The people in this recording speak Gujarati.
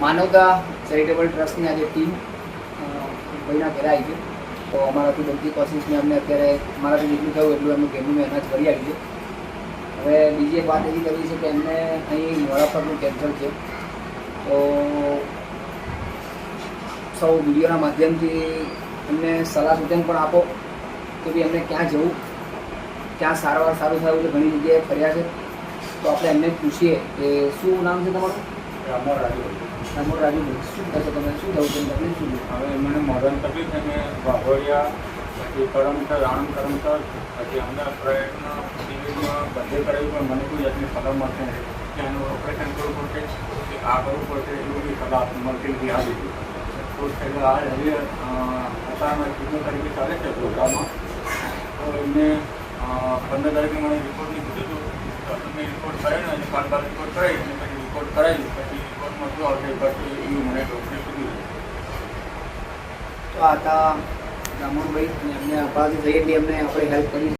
માનવતા ચેરિટેબલ ટ્રસ્ટની આજે ટીમ ભાઈના ઘરે આવી છે. તો અમારાથી બધી કોશિશને અમને અત્યારે મારાથી જેટલું થયું એટલું એમનું ઘરનું મેં અનાજ કરી આવી છે. હવે બીજી એક વાત એવી કરવી છે કે એમને અહીં મોડા કેન્સર છે. તો સૌ વિડીયોના માધ્યમથી એમને સલાહ સૂચન પણ આપો કે ભાઈ એમને ક્યાં જવું, ક્યાં સારવાર સારું થયું છે ઘણી જગ્યાએ ફર્યા છે. તો આપણે એમને પૂછીએ કે શું નામ છે તમારું? રામો રાજુ. રામોર ગઈ શું થશે તમે શું છે તકલીફ શું હવે મને મોડર્ન તકલીફ છે મેં વાઘોડિયા પછી કરમસર આણંદ કરમસર પછી અમદાવાદ પ્રયત્ન સિવિલમાં બધે કરાવ્યું પણ મને કોઈ જાતની સલાહ મળશે કે એનું ઓપરેશન કરવું પડશે કે આ કરવું પડશે એવું બધી સલાહ મળતી નથી આ બીજું તો છેલ્લે આ હવે અત્યારમાં કિડની તરીકે ચાલે છે પ્રોગ્રામમાં તો એમને પંદર તારીખે મને રિપોર્ટની કીધું હતું. તમે રિપોર્ટ કરાવ્યો ને પાંચ બાર રિપોર્ટ કરાવી રિપોર્ટ કરાવ્યું પછી રિપોર્ટમાં શું આવશે, પછી એવું મને ડૉક્ટરે કીધું તો આ હતા રામણભાઈ અને એમને અપાથી થઈ એટલે એમને આપણે હેલ્પ કરી